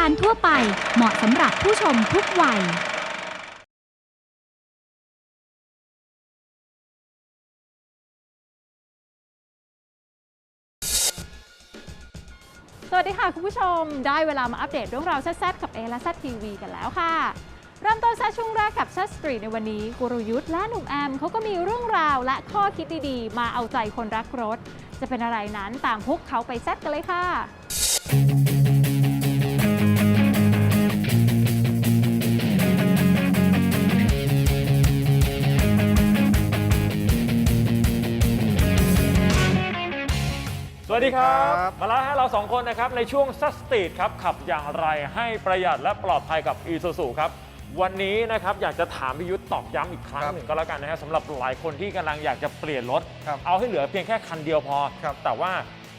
การทั่วไปเหมาะสำหรับผู้ชมทุกวัยสวัสดีค่ะ คุณผู้ชม ได้เวลามาอัปเดตเรื่องราวแซ่บๆกับเอและแซทีวีกันแล้วค่ะ เริ่มต้นแซ่ช่วงแรกกับแซสตรีในวันนี้กุรยุทธ์และหนุ่มแอมเขาก็มีเรื่องราวและข้อคิดดีๆ มาเอาใจคนรักรถ จะเป็นอะไรนั้นตามพวกเขาไปแซ่บกันเลยค่ะ สวัสดีครับครับ มาแล้วฮะเราสองคนนะครับในช่วงซัสตีดครับขับอย่างไรให้ประหยัดและปลอดภัยกับ e s u s u ครับวันนี้นะครับอยากจะถามพิยุทธ์ตอกย้ำอีกครั้งครับหนึ่งก็แล้วกันนะฮะสำหรับหลายคนที่กำลังอยากจะเปลี่ยนรถครับเอาให้เหลือเพียงแค่คันเดียวพอครับแต่ว่า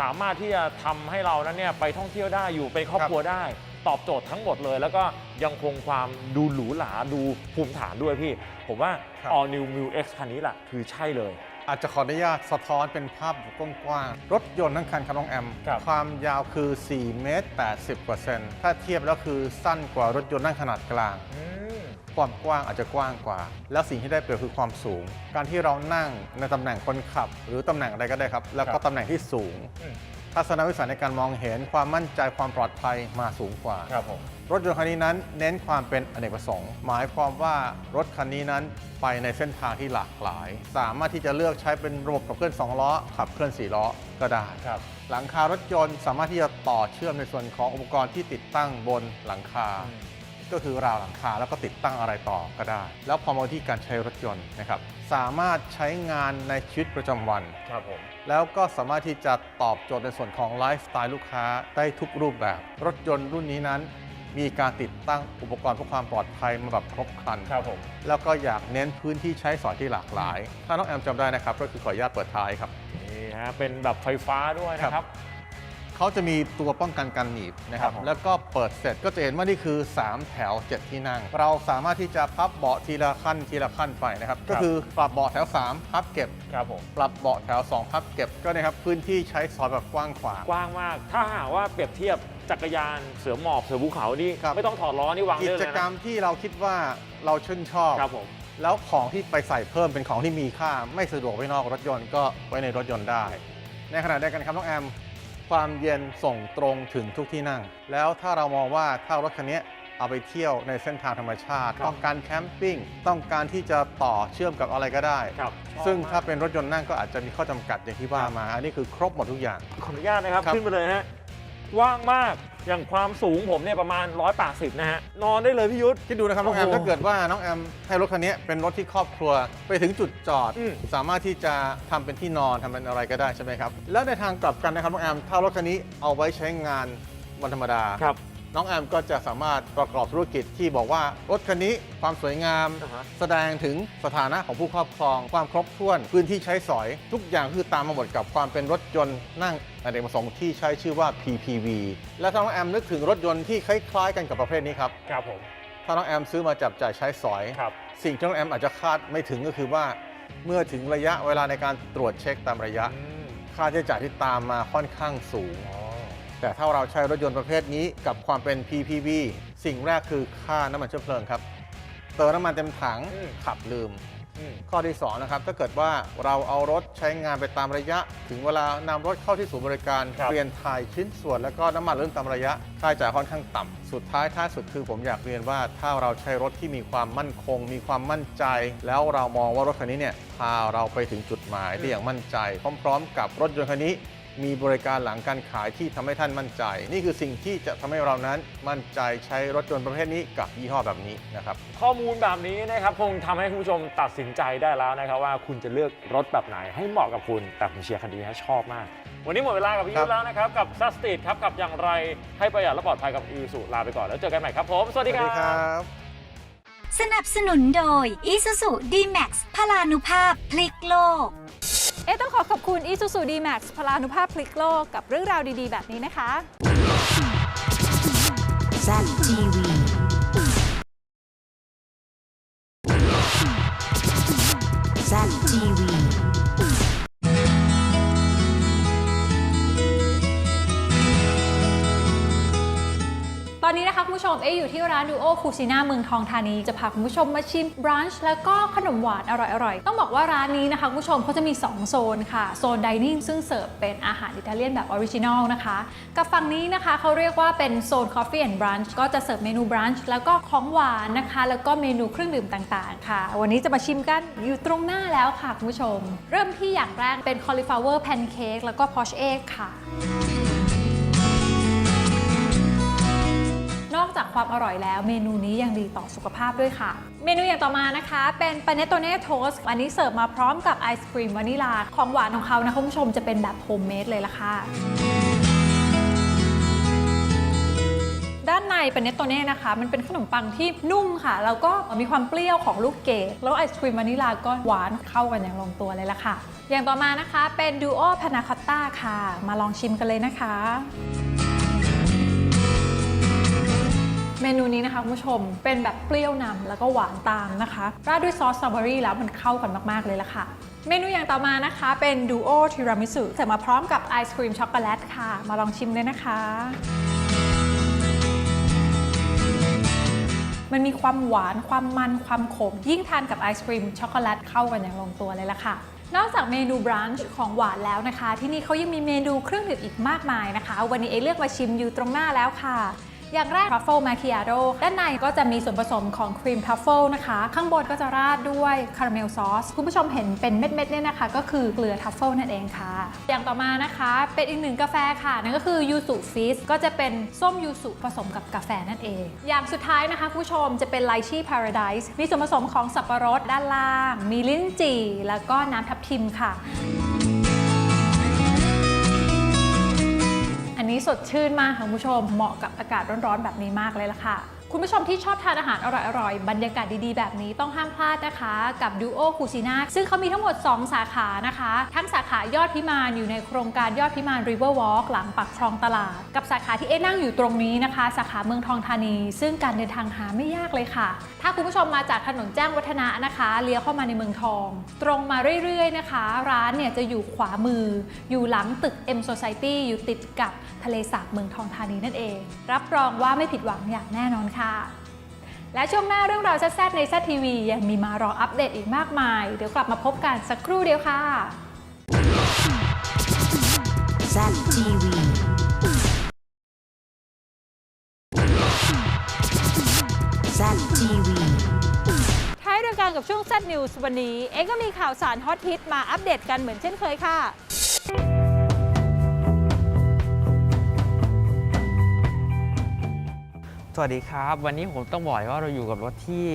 สามารถที่จะทำให้เรานั้นเนี่ยไปท่องเที่ยวได้อยู่เป็นครอบครับครัวได้ ตอบโจทย์ทั้งหมดเลย แล้วก็ยังคงความดูหรูหราดูภูมิฐานด้วยพี่ ผมว่าครับ All New m u X คันนี้แหละคือใช่เลย อาจจะขออนุญาตสะท้อนเป็นภาพกว้างๆ รถยนต์ทั้งคันครับน้องแอม ครับ ความยาวคือ 4 เมตร 80กว่าเซนถ้าเทียบแล้วคือสั้นกว่ารถยนต์นั่งขนาดกลาง อืม ความกว้างอาจจะกว้างกว่า แล้วสิ่งที่ได้เปรียบคือความสูง การที่เรานั่งในตำแหน่งคนขับ หรือตำแหน่งอะไรก็ได้ครับ แล้วคก็รับ ตำแหน่งที่สูง อืม ทัศนวิสัยในการมองเห็นความมั่นใจความปลอดภัยมาสูงกว่า ครับผม รถยนต์คันนี้นั้นเน้นความเป็นอเนกประสงค์ หมายความว่ารถคันนี้นั้นไปในเส้นทางที่หลากหลาย สามารถที่จะเลือกใช้เป็นระบบขับเคลื่อน2ล้อ ขับเคลื่อน4ล้อก็ได้ ครับ หลังคารถยนต์สามารถที่จะต่อเชื่อมในส่วนของอุปกรณ์ที่ติดตั้งบนหลังคา ก็คือราวหลังคาแล้วก็ติดตั้งอะไรต่อก็ได้ แล้วพอมาที่การใช้รถยนต์นะครับสามารถใช้งานในชีวิตประจำวัน ครับผมแล้วก็สามารถที่จะตอบโจทย์ในส่วนของไลฟ์สไตล์ลูกค้าได้ทุกรูปแบบ รถยนต์รุ่นนี้นั้น มีการติดตั้งอุปกรณ์เพื่อความปลอดภัยมาแบบครบครัน ครับผมแล้วก็อยากเน้นพื้นที่ใช้สอยที่หลากหลาย ถ้าน้องแอมจำได้นะครับก็คือขออนุญาตเปิดท้ายครับ นี่ฮะเป็นแบบไฟฟ้าด้วยนะครับ เขาจะมีตัวป้องกันการหนีบนะครับครับผมแล้วก็เปิดเสร็จก็จะเห็นว่านี่คือ 3 แถว 7 ที่นั่ง เราสามารถที่จะพับเบาะทีละขั้นทีละขั้นไปนะครับก็คือปรับเบาะแถว 3 พับเก็บครับผมปรับเบาะแถว 2 พับเก็บก็นะครับพื้นที่ใช้สอยแบบกว้างขวางกว้างมาก ถ้าหากว่าเปรียบเทียบจักรยานเสือหมอบเสือภูเขานี่ครับไม่ต้องถอดล้อนี่วางกิได้เลจยกรรนะมที่เราคิดว่าเราชื่นชอบครับผมแล้วของที่ไปใส่เพิ่มเป็นของที่มีค่า ไม่สะดวกไว้นอกรถยนต์ก็ไว้ในรถยนต์ได้ ในขณะเดียวกันครับน้องแอม ความเย็นส่งตรงถึงทุกที่นั่ง แล้วถ้าเรามองว่าถ้ารถคันนี้เอาไปเที่ยวในเส้นทางธรรมชาติครับต้องการแคมปิ้งต้องการที่จะต่อเชื่อมกับอะไรก็ได้ครับซึ่งชอบมกถ้าเป็นรถยนต์นั่งก็อาจจะมีข้อจำกัดอย่างที่ว่าครับมา อันนี้คือครบหมดทุกอย่าง ขออนุญาตนะครับครับขึ้นไปเลยฮะ ว่างมาก อย่างความสูงผมเนี่ยประมาณ 180 นะฮะ นอนได้เลยพี่ยุทธ คิดดูนะครับน้องแอมโอ้โหถ้าเกิดว่าน้องแอมให้รถคันนี้เป็นรถที่ครอบครัว ไปถึงจุดจอด อืม สามารถที่จะทำเป็นที่นอนทำเป็นอะไรก็ได้ใช่ไหมครับ แล้วในทางกลับกันนะครับน้องแอมถ้ารถคันนี้เอาไว้ใช้งานวันธรรมดา ครับ น้องแอมก็จะสามารถประกอบธุรกิจที่บอกว่ารถคันนี้ความสวยงาม อ่าฮะ แสดงถึงสถานะของผู้ครอบครอง ความครบถ้วน พื้นที่ใช้สอย ทุกอย่างคือตามมาหมดกับความเป็นรถยนต์นั่งอเนกประสงค์ที่ใช้ชื่อว่า PPV และถ้าน้องแอมนึกถึงรถยนต์ที่คล้ายๆกันกับประเภทนี้ครับครับผมถ้าน้องแอมซื้อมาจับจ่ายใช้สอย ครับ สิ่งที่น้องแอมอาจจะคาดไม่ถึงก็คือว่า เมื่อถึงระยะเวลาในการตรวจเช็คตามระยะ อืมค่าใช้จ่ายที่ตามมาค่อนข้างสูง อ๋อ แต่ถ้าเราใช้รถยนต์ประเภทนี้กับความเป็น PPV สิ่งแรกคือค่าน้ำมันเชื้อเพลิงครับ เติมน้ำมันเต็มถังขับลืม อืม ข้อที่ 2 นะครับ ถ้าเกิดว่าเราเอารถใช้งานไปตามระยะ ถึงเวลานำรถเข้าที่ศูนย์บริการ ครับ เปลี่ยนถ่ายชิ้นส่วน แล้วก็น้ำมันเรื่องตามระยะ ค่าใช้จ่ายค่อนข้างต่ำสุดท้ายท้ายสุดคือผมอยากเรียนว่า ถ้าเราใช้รถที่มีความมั่นคง มีความมั่นใจ แล้วเรามองว่ารถคันนี้เนี่ยพาเราไปถึงจุดหมายได้อย่างมั่นใจ พร้อม ๆ กับรถยนต์คันนี้ มีบริการหลังการขายที่ทำให้ท่านมั่นใจ นี่คือสิ่งที่จะทำให้เรานั้นมั่นใจใช้รถยนต์ประเภทนี้กับยี่ห้อแบบนี้นะครับข้อมูลแบบนี้นะครับคงทำให้คุณผู้ชมตัดสินใจได้แล้วนะครับว่าคุณจะเลือกรถแบบไหนให้เหมาะกับคุณ แต่ผมเชียร์คันนี้นะชอบมาก วันนี้หมดเวลากับพี่ครัยุทบธแล้วนะครับกับซัสตีดครับกับอย่างไรให้ประหยัดและปลอดภัยกับอีสุลาไปก่อนแล้วเจอกันใหม่ครับผมสวัสดีครับบสนับสนุนโดย Isuzu D-Max พลานุภาพพลิกโลก เอ๊ะต้องขอขอบคุณ Isuzu D-Max พลานุภาพพลิกโลกกับเรื่องราวดีๆ แบบนี้นะคะ ZTV ZTV ตอน ผู้ชมเอ๊อยู่ที่ร้านดูโอคูซิน่าเมืองทองธานีจะพาคุณผู้ชมมาชิมบรันช์แล้วก็ขนมหวานอร่อยๆ ต้องบอกว่าร้านนี้นะคะคุณผู้ชมเขาจะมี 2 โซนค่ะ โซนดิเนิ่งซึ่งเสิร์ฟเป็นอาหารอิตาเลียนแบบออริจินอลนะคะ กับฝั่งนี้นะคะเขาเรียกว่าเป็นโซน Coffee and Brunch ก็จะเสิร์ฟเมนูบรันช์แล้วก็ของหวานนะคะ แล้วก็เมนูเครื่องดื่มต่างๆ ค่ะ วันนี้จะมาชิมกันอยู่ตรงหน้าแล้วค่ะคุณผู้ชม เริ่มที่อย่างแรกเป็น cauliflower pancake แล้วก็ poached egg ค่ะ จากความอร่อยแล้ว เมนูนี้ยังดีต่อสุขภาพด้วยค่ะ เมนูอย่างต่อมานะคะ เป็นปาเนตโตเน่โทสอันนี้เสิร์ฟมาพร้อมกับไอศครีมวานิลา ของหวานของเขานะคุณผู้ชมจะเป็นแบบโฮมเมดเลยละค่ะด้านในปาเนตโตเน่นะคะ มันเป็นขนมปังที่นุ่มค่ะ แล้วก็มีความเปรี้ยวของลูกเกดแล้วไอศครีมวานิลาก็หวานเข้ากันอย่างลงตัวเลยละค่ะ อย่างต่อมานะคะเป็นดูโอพานาคอตต้าค่ะ มาลองชิมกันเลยนะคะ นูนี้นะคะคุณผู้ชมเป็นแบบเปรี้ยวนำแล้วก็หวานตามนะคะ ราดด้วยซอสสตรอเบอรี่แล้วมันเข้ากันมากๆเลยละค่ะ เมนูอย่างต่อมานะคะ เป็นดูโอทีรามิสุเสิร์ฟมาพร้อมกับไอศครีมช็อกโกแลตค่ะ มาลองชิมเลยนะคะมันมีความหวาน ความมัน ความขม ยิ่งทานกับไอศครีมช็อกโกแลตเข้ากันอย่างลงตัวเลยละค่ะ นอกจากเมนูบรันช์ของหวานแล้วนะคะ ที่นี่เขายังมีเมนูเครื่องดื่มอีกมากมายนะคะ วันนี้เอเลือกมาชิมอยู่ตรงหน้าแล้วค่ะ อย่างแรกทรัฟเฟิลมาคิอาโดด้านในก็จะมีส่วนผสมของครีมทัฟเฟิลนะคะ ข้างบนก็จะราดด้วยคาราเมลซอส คุณผู้ชมเห็นเป็นเม็ดๆเนี่ยนะคะ ก็คือเกลือทัฟเฟิลนั่นเองค่ะ อย่างต่อมานะคะ เป็นอีกหนึ่งกาแฟค่ะ นั่นก็คือยูสุฟิสก็จะเป็นส้มยูสุผสมกับกาแฟนั่นเอง อย่างสุดท้ายนะคะคุณผู้ชมจะเป็นไลชี่พาราไดส์มีส่วนผสมของสับปะรดด้านล่าง มีลิ้นจี่ แล้วก็น้ำทับทิมค่ะ นี้สดชื่นมากค่ะคุณผู้ชม เหมาะกับอากาศร้อนๆแบบนี้มากเลยล่ะค่ะ คุณผู้ชมที่ชอบทานอาหารอร่อยๆ บรรยากาศดีๆ แบบนี้ต้องห้ามพลาดนะคะ กับ Duo c u c i n a ซึ่งเขามีทั้งหมด 2 สาขานะคะ ทั้งสาขายอดพิมานอยู่ในโครงการยอดพิมาน River Walk หลังปักคลองตลาด กับสาขาที่เอ๊นั่งอยู่ตรงนี้นะคะ สาขาเมืองทองธานี ซึ่งการเดินทางหาไม่ยากเลยค่ะ ถ้าคุณผู้ชมมาจากถนนแจ้งวัฒนะนะคะเลี้ยวเข้ามาในเมืองทอง ตรงมาเรื่อยๆนะคะ ร้านเนี่ยจะอยู่ขวามือ อยู่หลังตึก M Society อยู่ติดกับทะเลสาบเมืองทองธานีนั่นเอง รับรองว่าไม่ผิดหวังอย่างแน่นอนค่ะและช่วงหน้าเรื่องราวแซ่บในแซทีวียังมีมารออัปเดตอีกมากมาย เดี๋ยวกลับมาพบกันสักครู่เดียวค่ะ Zap TV. Zap TV. ท้ายรายการกับช่วง Z News วันนี้ เองก็มีข่าวสารฮอตฮิตมาอัปเดตกันเหมือนเช่นเคยค่ะ สวัสดีครับ วันนี้ผมต้องบอกว่าเราอยู่กับรถที่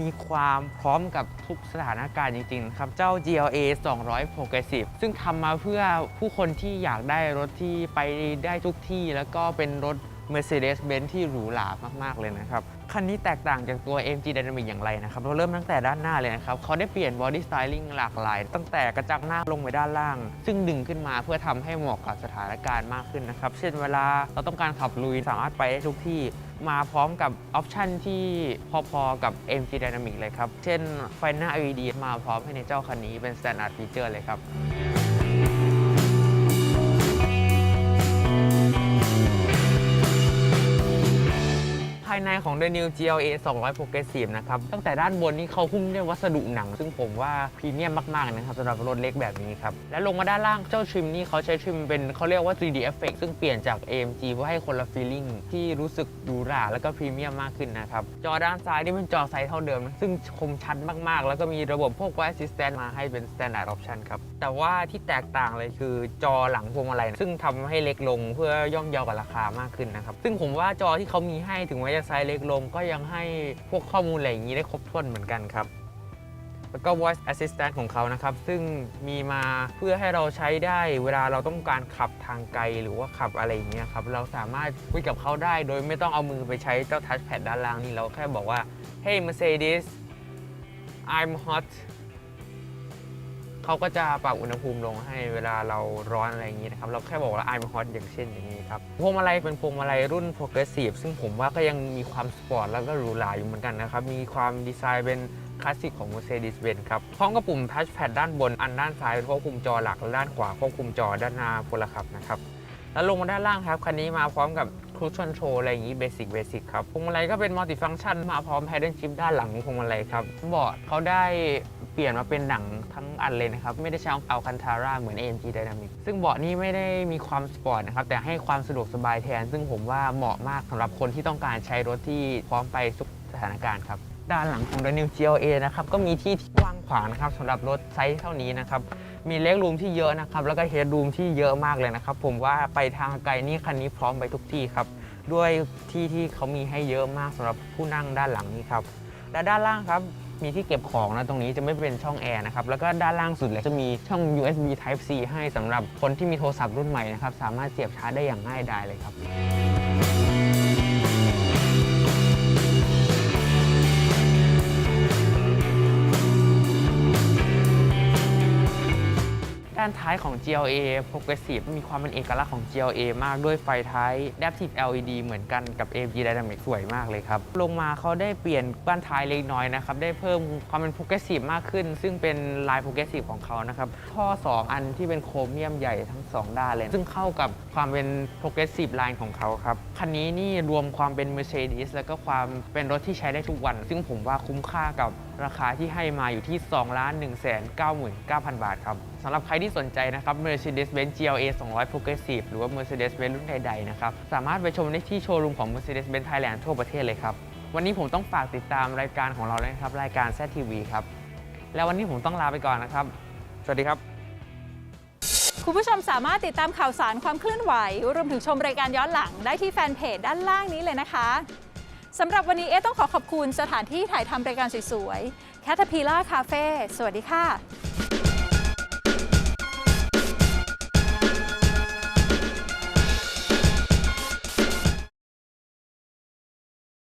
มีความพร้อมกับทุกสถานการณ์จริงๆครับ เจ้า GLA 200 Progressive ซึ่งทำมาเพื่อผู้คนที่อยากได้รถที่ไปได้ทุกที่ แล้วก็เป็นรถ Mercedes-Benz ที่หรูหรามากๆเลยนะครับ คันนี้แตกต่างจากตัว MG Dynamic อย่างไรนะครับ เราเริ่มตั้งแต่ด้านหน้าเลยนะครับ เขาได้เปลี่ยน body styling หลากหลาย ตั้งแต่กระจังหน้าลงไปด้านล่าง ซึ่งดึงขึ้นมาเพื่อทำให้เหมาะกับสถานการณ์มากขึ้นนะครับ เช่นเวลาเราต้องการขับลุยสามารถไปได้ทุกที่มาพร้อมกับออปชันที่พอๆกับ MG Dynamic เลยครับ เช่นไฟหน้า LED มาพร้อมให้ในเจ้าคันนี้เป็น standard feature เลยครับายในของ The New GLA 200 Progressive นะครับ ตั้งแต่ด้านบนนี่เขาหุ้มด้วยวัสดุหนัง ซึ่งผมว่าพรีเมียมมาก ๆ นะครับสำหรับรถเล็กแบบนี้ครับ และลงมาด้านล่างเจ้าทริมนี่เขาใช้ทริมเป็นเขาเรียกว่า 3D effect ซึ่งเปลี่ยนจาก AMG เพื่อให้คนละ feeling ที่รู้สึกหรูหราแล้วก็พรีเมียมมากขึ้นนะครับ จอด้านซ้ายนี่เป็นจอไซส์เท่าเดิมนะซึ่งคมชัดมากๆ แล้วก็มีระบบพวก voice assistant มาให้เป็น standard option ครับ แต่ว่าที่แตกต่างเลยคือจอหลังพวงมาลัยซึ่งทำให้เล็กลงเพื่อย่อมเยากับราคามากขึ้นนะครับ ซึ่งผมว่าจอที่เขามีให้ถึงแม้จะไซส์เล็กลง ก็ยังให้พวกข้อมูลอะไรอย่างนี้ได้ครบถ้วนเหมือนกันครับแล้วก็ voice assistant ของเขานะครับ ซึ่งมีมาเพื่อให้เราใช้ได้เวลาเราต้องการขับทางไกลหรือว่าขับอะไรอย่างเงี้ยครับ เราสามารถคุยกับเขาได้ โดยไม่ต้องเอามือไปใช้เจ้า touchpad ด้านล่างนี่เราแค่บอกว่า hey Mercedes I'm hot เขาก็จะปรับอุณหภูมิลงให้เวลาเราร้อนอะไรอย่างนี้นะครับ เราแค่บอกว่า I'm hot อย่างเช่นอย่างนี้ครับพวงมาลัยเป็นพวงมาลัยรุ่น progressive ซึ่งผมว่าก็ยังมีความสปอร์ตแล้วก็หรูหราอยู่เหมือนกันนะครับ มีความดีไซน์เป็นคลาสสิกของ Mercedes-Benz ครับ พร้อมกับปุ่ม touchpad ด้านบน อันด้านซ้ายเป็นควบคุมจอหลัก และด้านขวาควบคุมจอด้านหน้าพลขับนะครับ แล้วลงมาด้านล่างครับ คันนี้มาพร้อมกับ ครูชนโชอะไรอย่างนี้เบสิกเบสิกครับพวงมาลัยก็เป็นมัลติฟังชันมาพร้อม paddle shift ด้านหลังพวงมาลัยครับบอร์ดเขาได้เปลี่ยนมาเป็นหนังทั้งอันเลยนะครับ ไม่ได้ใช้อัลคันทาร่าเหมือน AMG Dynamic ซึ่งเบาะนี้ไม่ได้มีความสปอร์ตนะครับ แต่ให้ความสะดวกสบายแทน ซึ่งผมว่าเหมาะมากสำหรับคนที่ต้องการใช้รถที่พร้อมไปทุกสถานการณ์ครับด้านหลังของ The New GLA นะครับก็มีที่ที่กว้างขวางนะครับสำหรับรถไซส์เท่านี้นะครับ มีเล็กรูมที่เยอะนะครับ แล้วก็เฮดรูมที่เยอะมากเลยนะครับ ผมว่าไปทางไกลนี่คันนี้พร้อมไปทุกที่ครับ ด้วยที่ที่เขามีให้เยอะมากสำหรับผู้นั่งด้านหลังนี้ครับ และด้านล่างครับมีที่เก็บของนะตรงนี้จะไม่เป็นช่องแอร์นะครับ แล้วก็ด้านล่างสุดเลยจะมีช่อง USB Type C ให้สำหรับคนที่มีโทรศัพท์รุ่นใหม่นะครับ สามารถเสียบชาร์จได้อย่างง่ายดายเลยครับ ด้านท้ายของ GLA Progressive มีความเป็นเอกลักษณ์ของ GLA มากด้วยไฟท้าย Adaptive LED เหมือนกันกับ AMG Dynamic สวยมากเลยครับ ลงมาเขาได้เปลี่ยนบ้านท้ายเล็กน้อยนะครับ ได้เพิ่มความเป็น Progressive มากขึ้น ซึ่งเป็นลาย Progressive ของเขานะครับ ท่อ 2 อันที่เป็นโครเมียมใหญ่ทั้ง 2 ด้านเลย ซึ่งเข้ากับความเป็น Progressive line ของเขาครับ คันนี้นี่รวมความเป็น Mercedes แล้วก็ความเป็นรถที่ใช้ได้ทุกวัน ซึ่งผมว่าคุ้มค่ากับราคาที่ให้มาอยู่ที่ 2 1 9 9 9 0 0 บาทครับสำหรับใครที่สนใจนะครับ Mercedes-Benz GLA 200 Progressive หรือว่า Mercedes-Benz รุ่นใดๆนะครับ สามารถไปชมได้ที่โชว์รูมของ Mercedes-Benz Thailand ทั่วประเทศเลยครับ วันนี้ผมต้องฝากติดตามรายการของเราเลยนะครับ รายการ ZTV ครับ แล้ววันนี้ผมต้องลาไปก่อนนะครับ สวัสดีครับคุณผู้ชมสามารถติดตามข่าวสารความเคลื่อนไหว รวมถึงชมรายการย้อนหลังได้ที่แฟนเพจด้านล่างนี้เลยนะคะ สำหรับวันนี้เอ๊ต้องขอขอบคุณสถานที่ถ่ายทำรายการสวยๆ Caterpillar Cafe สวัสดีค่ะ